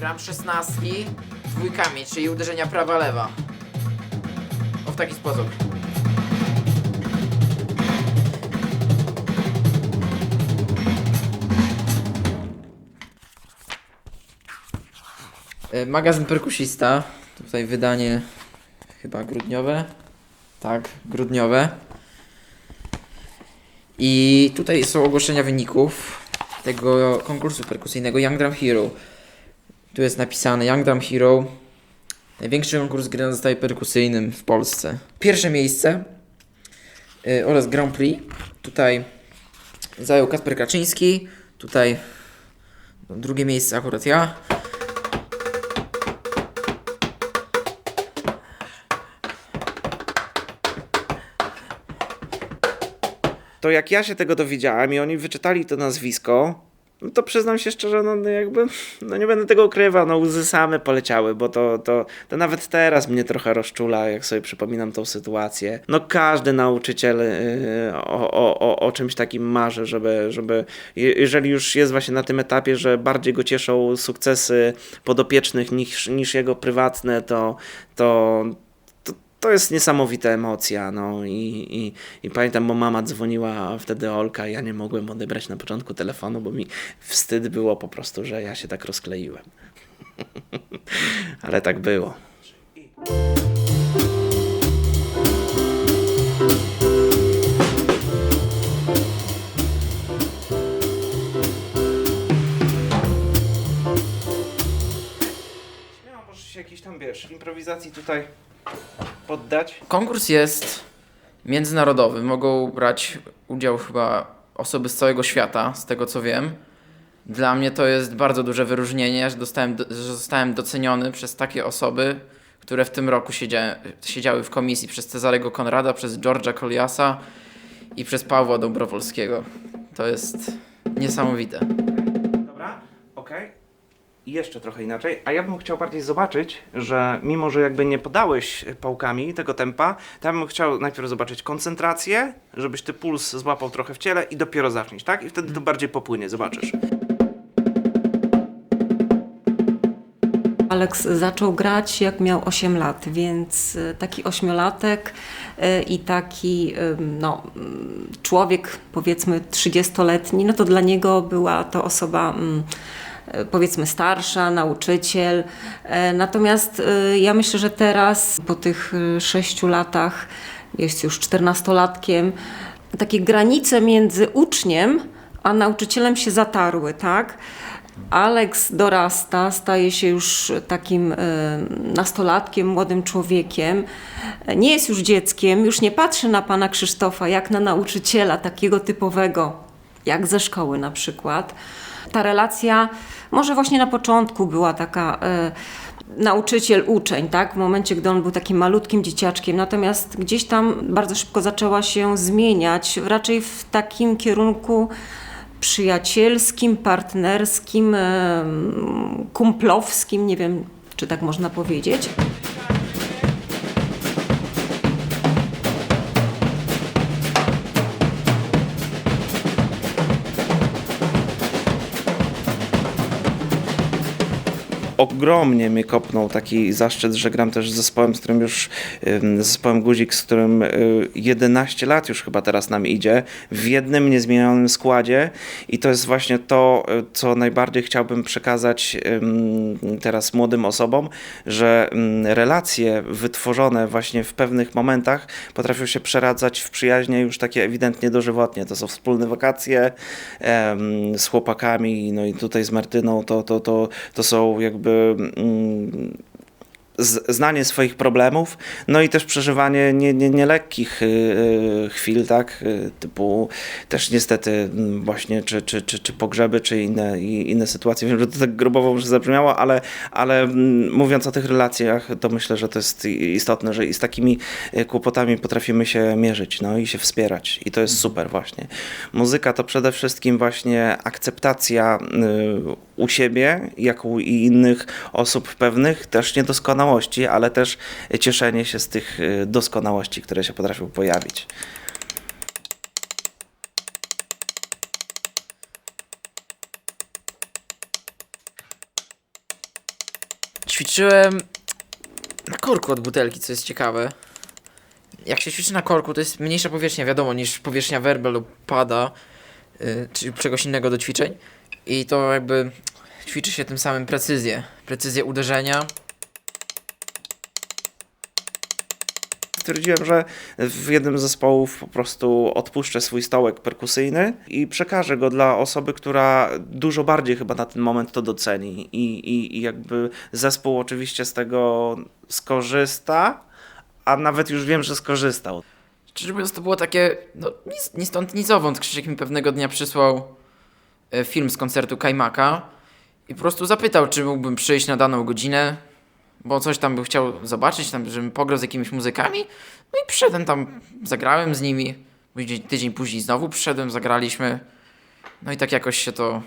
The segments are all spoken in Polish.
gram szesnastki dwójkami, czyli uderzenia prawa-lewa. O w taki sposób. E, Magazyn perkusista. Tutaj wydanie chyba grudniowe. Tak, grudniowe. I tutaj są ogłoszenia wyników tego konkursu perkusyjnego Young Drum Hero. Tu jest napisane Young Drum Hero. Największy konkurs gry na zestawie perkusyjnym w Polsce. Pierwsze miejsce y, oraz Grand Prix. Tutaj zajął Kasper Kaczyński. Tutaj no, drugie miejsce akurat ja. to jak ja się tego dowiedziałem i oni wyczytali to nazwisko, no to przyznam się szczerze, no no jakby, no nie będę tego ukrywał, no łzy same poleciały, bo to, to, to nawet teraz mnie trochę rozczula, jak sobie przypominam tą sytuację. No każdy nauczyciel yy, o, o, o, o czymś takim marzy, żeby, żeby, je- jeżeli już jest właśnie na tym etapie, że bardziej go cieszą sukcesy podopiecznych niż, niż jego prywatne, to, to, to, jest niesamowita emocja, no i, i, i pamiętam, bo mama dzwoniła wtedy Olka, ja nie mogłem odebrać na początku telefonu, bo mi wstyd było po prostu, że ja się tak rozkleiłem. Ale tak było. Jakiś tam, wiesz, improwizacji tutaj poddać. Konkurs jest międzynarodowy. Mogą brać udział chyba osoby z całego świata, z tego co wiem. Dla mnie to jest bardzo duże wyróżnienie, że, dostałem, że zostałem doceniony przez takie osoby, które w tym roku siedzia, siedziały w komisji przez Cezarego Konrada, przez George'a Koliasa i przez Pawła Dobrowolskiego. To jest niesamowite. Dobra, okej. I Jeszcze trochę inaczej. A ja bym chciał bardziej zobaczyć, że mimo, że jakby nie podałeś pałkami tego tempa, to ja bym chciał najpierw zobaczyć koncentrację, żebyś ty puls złapał trochę w ciele i dopiero zaczniesz, tak? I wtedy to bardziej popłynie, zobaczysz. Alex zaczął grać jak miał 8 lat, więc y, taki ośmiolatek y, i taki no, człowiek powiedzmy 30-letni, no to dla niego była to osoba mm, powiedzmy starsza, nauczyciel. E, Natomiast y, ja myślę, że teraz po tych 6 latach jest już 14-latkiem, takie granice między uczniem a nauczycielem się zatarły, tak? Alex dorasta, staje się już takim e, nastolatkiem, młodym człowiekiem. E, Nie jest już dzieckiem, już nie patrzy na pana Krzysztofa jak na nauczyciela takiego typowego, jak ze szkoły na przykład. Ta relacja może właśnie na początku była taka e, nauczyciel-uczeń, tak? W momencie, gdy on był takim malutkim dzieciaczkiem. Natomiast gdzieś tam bardzo szybko zaczęła się zmieniać, raczej w takim kierunku przyjacielskim, partnerskim, kumplowskim, nie wiem, czy tak można powiedzieć. Ogromnie mnie kopnął taki zaszczyt, że gram też z zespołem, z którym już, zespołem Guzik, z którym y, 11 lat już chyba teraz nam idzie, w jednym niezmienionym składzie i to jest właśnie to, y, co najbardziej chciałbym przekazać teraz młodym osobom, że relacje wytworzone właśnie w pewnych momentach potrafią się przeradzać w przyjaźnie już takie ewidentnie dożywotnie. To są wspólne wakacje z chłopakami, no i tutaj z Martyną, to, to, to, to są jakby mm, z- znanie swoich problemów, no i też przeżywanie nie, nie, nielekkich y, y, chwil, tak, y, typu też niestety mm, właśnie czy, czy, czy, czy pogrzeby, czy inne, inne sytuacje. Wiem, że to tak grubowo już zabrzmiało, ale, ale mm, mówiąc o tych relacjach, to myślę, że to jest istotne, że i z takimi kłopotami potrafimy się mierzyć, no i się wspierać i to jest super właśnie. Muzyka to przede wszystkim właśnie akceptacja u siebie, jak u innych osób pewnych, też niedoskonałości, ale też cieszenie się z tych y, doskonałości, które się potrafią pojawić. Ćwiczyłem na korku od butelki, co jest ciekawe. Jak się ćwiczy na korku, to jest mniejsza powierzchnia, wiadomo, niż powierzchnia werba lub pada, yy, czy czegoś innego do ćwiczeń. I to jakby ćwiczy się tym samym precyzję. Precyzję uderzenia. Stwierdziłem, że w jednym z zespołów po prostu odpuszczę swój stołek perkusyjny i przekażę go dla osoby, która dużo bardziej chyba na ten moment to doceni. I, i, i jakby zespół oczywiście z tego skorzysta, a nawet już wiem, że skorzystał. Szczerze mówiąc, to było takie, no nic, ni stąd, nic zowąd. Krzysiek mi pewnego dnia przysłał e, film z koncertu Kajmaka i po prostu zapytał, czy mógłbym przyjść na daną godzinę, bo coś tam by chciał zobaczyć, tam, żebym pograł z jakimiś muzykami. No i przyszedłem tam, zagrałem z nimi. Tydzień później znowu przyszedłem, zagraliśmy. No i tak jakoś się to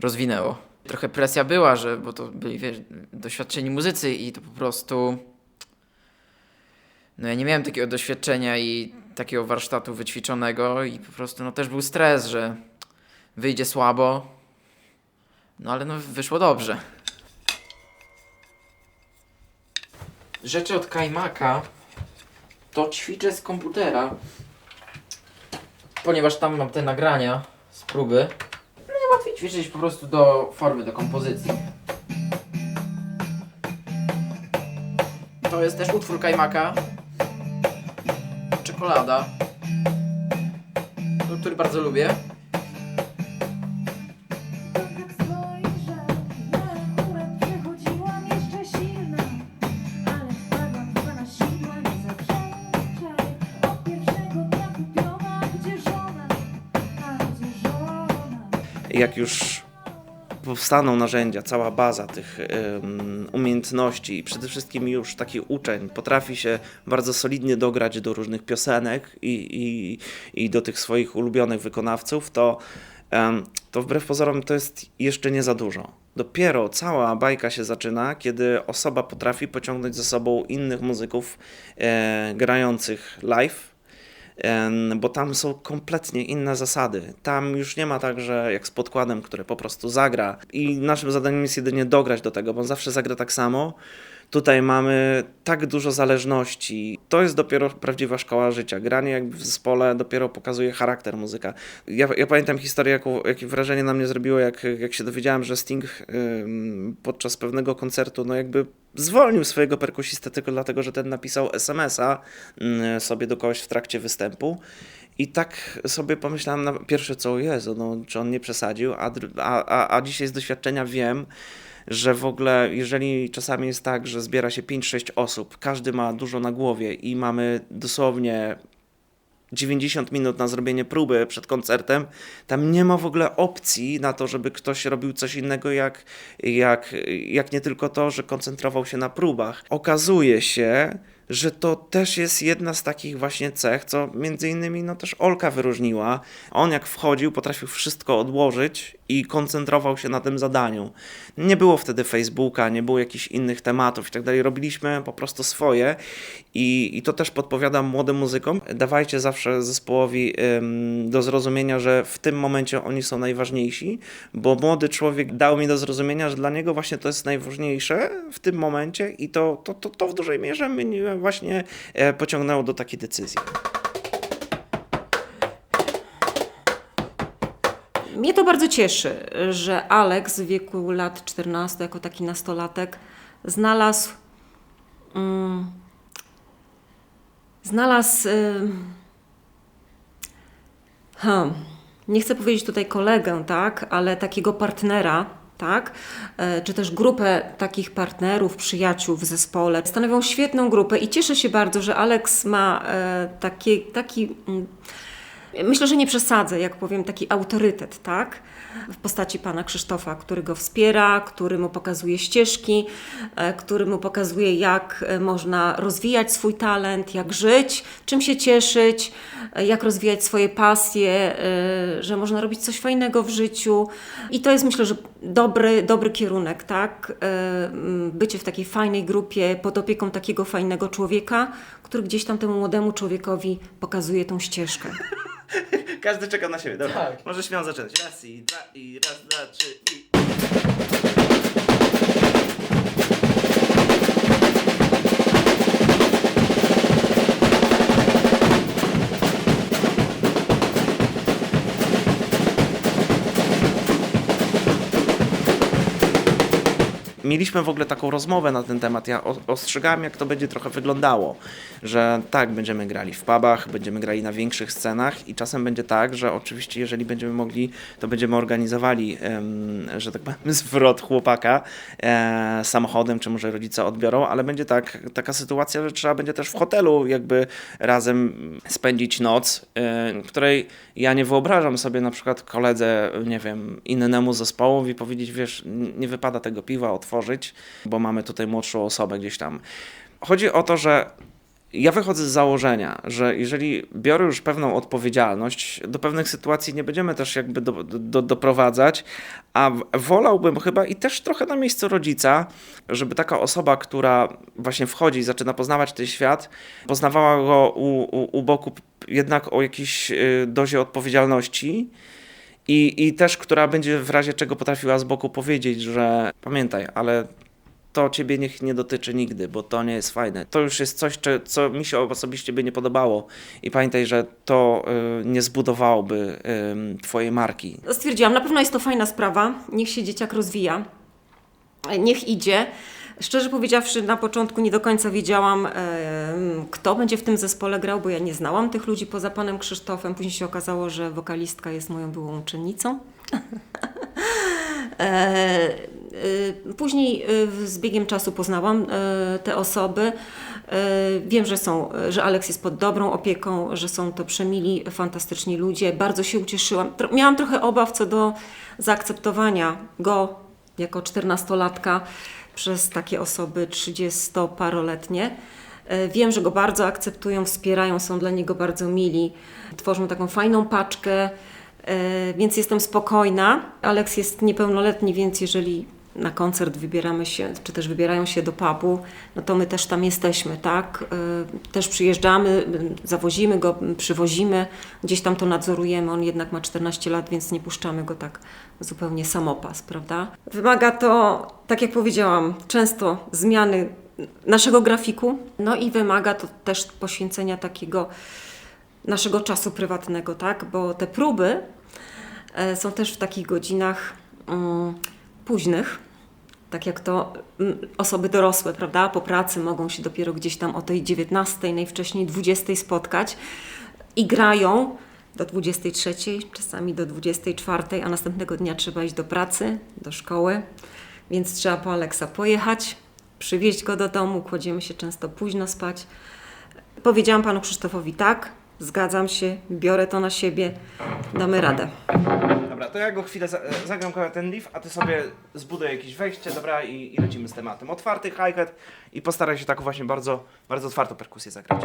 rozwinęło. Trochę presja była, że, bo to byli, wiesz, doświadczeni muzycy i to po prostu... No ja nie miałem takiego doświadczenia i takiego warsztatu wyćwiczonego i po prostu no też był stres, że wyjdzie słabo. No ale no wyszło dobrze. Rzeczy od Kajmaka to ćwiczę z komputera. Ponieważ tam mam te nagrania z próby. No i łatwiej ćwiczyć po prostu do formy, do kompozycji. To jest też utwór Kajmaka. Czekolada. No, Który bardzo lubię. Jak już powstaną narzędzia, cała baza tych em, umiejętności i przede wszystkim już taki uczeń potrafi się bardzo solidnie dograć do różnych piosenek i, i, i do tych swoich ulubionych wykonawców, to, em, to wbrew pozorom to jest jeszcze nie za dużo. Dopiero cała bajka się zaczyna, kiedy osoba potrafi pociągnąć ze sobą innych muzyków e, grających live, bo tam są kompletnie inne zasady. Tam już nie ma tak, że jak z podkładem, który po prostu zagra i naszym zadaniem jest jedynie dograć do tego, bo on zawsze zagra tak samo. Tutaj mamy tak dużo zależności. To jest dopiero prawdziwa szkoła życia. Granie jakby w zespole dopiero pokazuje charakter muzyka. Ja, ja pamiętam historię, jakie wrażenie na mnie zrobiło, jak, jak się dowiedziałem, że Sting podczas pewnego koncertu, no jakby zwolnił swojego perkusistę tylko dlatego, że ten napisał SMS-a sobie do kogoś w trakcie występu. I tak sobie pomyślałem na pierwsze co, Jezu, no, czy on nie przesadził, a, a, a, a dzisiaj z doświadczenia wiem, że w ogóle, jeżeli czasami jest tak, że zbiera się 5-6 osób, każdy ma dużo na głowie i mamy dosłownie 90 minut na zrobienie próby przed koncertem, tam nie ma w ogóle opcji na to, żeby ktoś robił coś innego, jak, jak, jak nie tylko to, że koncentrował się na próbach. Okazuje się, że to też jest jedna z takich właśnie cech, co między innymi no też Olka wyróżniła. On jak wchodził, potrafił wszystko odłożyć i koncentrował się na tym zadaniu. Nie było wtedy Facebooka, nie było jakichś innych tematów i tak dalej. Robiliśmy po prostu swoje i, i to też podpowiadam młodym muzykom. Dawajcie zawsze zespołowi ym, do zrozumienia, że w tym momencie oni są najważniejsi, bo młody człowiek dał mi do zrozumienia, że dla niego właśnie to jest najważniejsze w tym momencie i to, to, to, to w dużej mierze mnie właśnie e, pociągnęło do takiej decyzji. Mnie to bardzo cieszy, że Alex w wieku lat 14, jako taki nastolatek, znalazł. Mm, znalazł. ym, hmm, nie chcę powiedzieć tutaj kolegę, tak, ale takiego partnera, tak, e, czy też grupę takich partnerów, przyjaciół w zespole. Stanowią świetną grupę i cieszę się bardzo, że Alex ma e, taki, taki mm, Myślę, że nie przesadzę, jak powiem, taki autorytet, tak? W postaci pana Krzysztofa, który go wspiera, który mu pokazuje ścieżki, e, który mu pokazuje, jak można rozwijać swój talent, jak żyć, czym się cieszyć, jak rozwijać swoje pasje, że można robić coś fajnego w życiu. I to jest, myślę, że dobry, dobry kierunek, tak? E, Bycie w takiej fajnej grupie pod opieką takiego fajnego człowieka, który gdzieś tam temu młodemu człowiekowi pokazuje tą ścieżkę. Każdy czeka na siebie, dobra. Tak. Może śmiało zaczynać. Raz i dwa i raz, dwa, trzy i... mieliśmy w ogóle taką rozmowę na ten temat. Ja ostrzegałem, jak to będzie trochę wyglądało, że tak, będziemy grali w pubach, będziemy grali na większych scenach i czasem będzie tak, że oczywiście, jeżeli będziemy mogli, to będziemy organizowali, że tak powiem, zwrot chłopaka e, samochodem, czy może rodzice odbiorą, ale będzie tak, taka sytuacja, że trzeba będzie też w hotelu jakby razem spędzić noc, e, której ja nie wyobrażam sobie na przykład koledze, nie wiem, innemu zespołowi powiedzieć, wiesz, nie wypada tego piwa otworzyć, bo mamy tutaj młodszą osobę gdzieś tam. Chodzi o to, że ja wychodzę z założenia, że jeżeli biorę już pewną odpowiedzialność, do pewnych sytuacji nie będziemy też jakby do, do, doprowadzać, a wolałbym chyba i też trochę na miejscu rodzica, żeby taka osoba, która właśnie wchodzi i zaczyna poznawać ten świat, poznawała go u, u, u boku jednak o jakiejś y, dozie odpowiedzialności. I, I też, która będzie w razie czego potrafiła z boku powiedzieć, że pamiętaj, ale to ciebie niech nie dotyczy nigdy, bo to nie jest fajne. To już jest coś, co mi się osobiście by nie podobało. I pamiętaj, że to y, nie zbudowałoby y, twojej marki. Stwierdziłam, na pewno jest to fajna sprawa, niech się dzieciak rozwija, niech idzie. Szczerze powiedziawszy, na początku nie do końca wiedziałam, em, kto będzie w tym zespole grał, bo ja nie znałam tych ludzi poza panem Krzysztofem. Później się okazało, że wokalistka jest moją byłą uczennicą. E, e, Później e, z biegiem czasu poznałam e, te osoby. E, Wiem, że są, że Aleks jest pod dobrą opieką, że są to przemili, fantastyczni ludzie. Bardzo się ucieszyłam. Miałam trochę obaw co do zaakceptowania go jako czternastolatka przez takie osoby trzydziestoparoletnie. E, Wiem, że go bardzo akceptują, wspierają, są dla niego bardzo mili. Tworzą taką fajną paczkę, e, więc jestem spokojna. Aleks jest niepełnoletni, więc jeżeli na koncert wybieramy się, czy też wybierają się do pubu, no to my też tam jesteśmy, tak? E, Też przyjeżdżamy, zawozimy go, przywozimy, gdzieś tam to nadzorujemy. On jednak ma 14 lat, więc nie puszczamy go tak zupełnie samopas, prawda? Wymaga to, tak jak powiedziałam, często zmiany naszego grafiku, no i wymaga to też poświęcenia takiego naszego czasu prywatnego, tak? Bo te próby e, są też w takich godzinach mm, późnych, tak jak to mm, osoby dorosłe, prawda? Po pracy mogą się dopiero gdzieś tam o tej 19, najwcześniej 20 spotkać i grają do 23, czasami do 24, a następnego dnia trzeba iść do pracy, do szkoły, więc trzeba po Aleksa pojechać, przywieźć go do domu, kładziemy się często późno spać. Powiedziałam panu Krzysztofowi tak, zgadzam się, biorę to na siebie, damy radę. Dobra, to ja go chwilę za, zagram ten live, a ty sobie zbuduj jakieś wejście, dobra, i, i lecimy z tematem. Otwarty hi-hat i postaraj się taką właśnie bardzo, bardzo otwartą perkusję zagrać.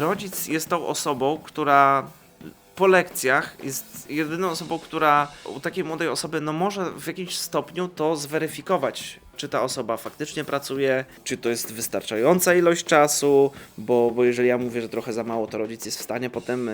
Rodzic jest tą osobą, która po lekcjach jest jedyną osobą, która u takiej młodej osoby no może w jakimś stopniu to zweryfikować, czy ta osoba faktycznie pracuje, czy to jest wystarczająca ilość czasu, bo, bo jeżeli ja mówię, że trochę za mało, to rodzic jest w stanie potem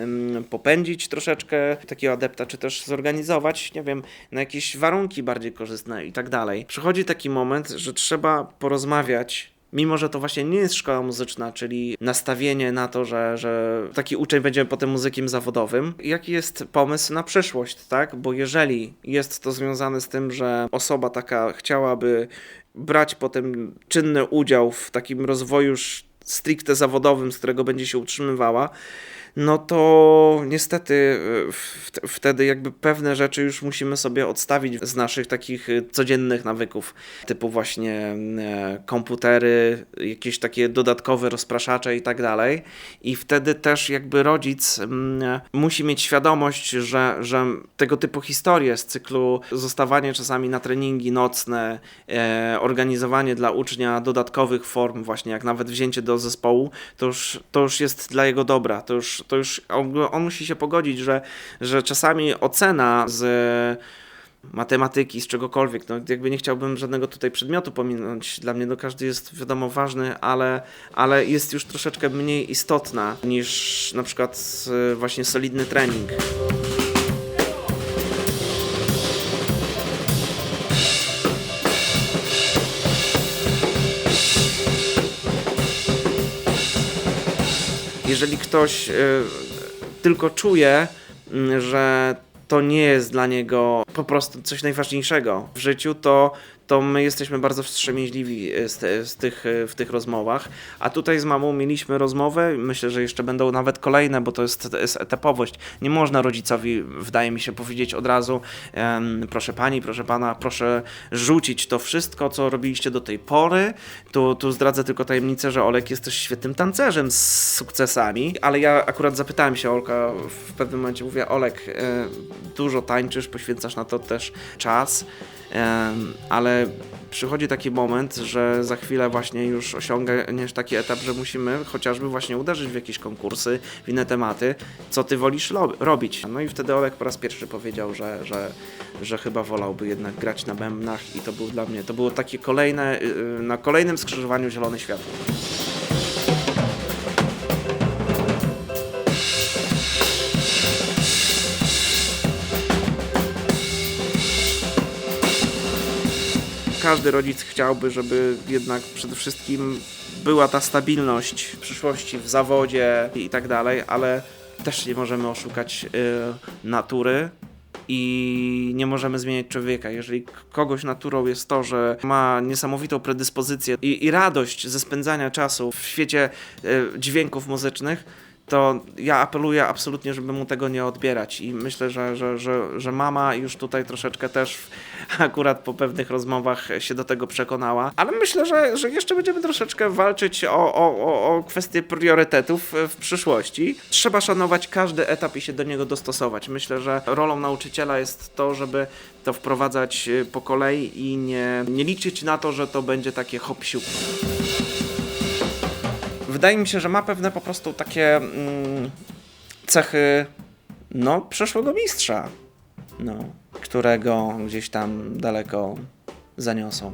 popędzić troszeczkę takiego adepta, czy też zorganizować, nie wiem, na jakieś warunki bardziej korzystne i tak dalej. Przychodzi taki moment, że trzeba porozmawiać Mimo, że to właśnie nie jest szkoła muzyczna, czyli nastawienie na to, że, że taki uczeń będzie potem muzykiem zawodowym, jaki jest pomysł na przyszłość, tak? Bo jeżeli jest to związane z tym, że osoba taka chciałaby brać potem czynny udział w takim rozwoju stricte zawodowym, z którego będzie się utrzymywała, no to niestety w, wtedy jakby pewne rzeczy już musimy sobie odstawić z naszych takich y, codziennych nawyków, typu właśnie e, komputery, jakieś takie dodatkowe rozpraszacze i tak dalej. I wtedy też jakby rodzic mm, musi mieć świadomość, że, że tego typu historie z cyklu zostawanie czasami na treningi nocne, e, organizowanie dla ucznia dodatkowych form, właśnie jak nawet wzięcie do zespołu, to już, to już jest dla jego dobra. To już, to już on, musi się pogodzić, że, że czasami ocena z matematyki, z czegokolwiek. No, jakby nie chciałbym żadnego tutaj przedmiotu pominąć. Dla mnie no, każdy jest wiadomo ważny, ale, ale jest już troszeczkę mniej istotna niż na przykład e, właśnie solidny trening. Jeżeli ktoś y, tylko czuje, mm, że to nie jest dla niego po prostu coś najważniejszego w życiu, to, to my jesteśmy bardzo wstrzemięźliwi y, z, te, z tych, y, w tych rozmowach. A tutaj z mamą mieliśmy rozmowę, myślę, że jeszcze będą nawet kolejne, bo to jest, jest etapowość. Nie można rodzicowi, wydaje mi się, powiedzieć od razu, proszę pani, proszę pana, proszę rzucić to wszystko, co robiliście do tej pory. Tu, tu zdradzę tylko tajemnicę, że Olek jest też świetnym tancerzem z sukcesami, ale ja akurat zapytałem się Olka w pewnym momencie, mówię, Olek, e, dużo tańczysz, poświęcasz na to też czas, ale przychodzi taki moment, że za chwilę właśnie już osiągniesz taki etap, że musimy chociażby właśnie uderzyć w jakieś konkursy, w inne tematy, co ty wolisz robić. No i wtedy Olek po raz pierwszy powiedział, że, że, że chyba wolałby jednak grać na bębnach i to był dla mnie, to było takie kolejne, y, na kolejnym skrzyżowaniu zielone światło. Każdy rodzic chciałby, żeby jednak przede wszystkim była ta stabilność w przyszłości w zawodzie i tak dalej, ale też nie możemy oszukać y, natury i nie możemy zmieniać człowieka. Jeżeli kogoś naturą jest to, że ma niesamowitą predyspozycję i, i radość ze spędzania czasu w świecie y, dźwięków muzycznych, to ja apeluję absolutnie, żeby mu tego nie odbierać i myślę, że, że, że, że mama już tutaj troszeczkę też akurat po pewnych rozmowach się do tego przekonała, ale myślę, że, że jeszcze będziemy troszeczkę walczyć o, o, o, o kwestie priorytetów w przyszłości. Trzeba szanować każdy etap i się do niego dostosować. Myślę, że rolą nauczyciela jest to, żeby to wprowadzać y, po kolei i nie, nie liczyć na to, że to będzie takie hop siup. Wydaje mi się, że ma pewne po prostu takie mm, cechy no, przeszłego mistrza, no, którego gdzieś tam daleko zaniosą.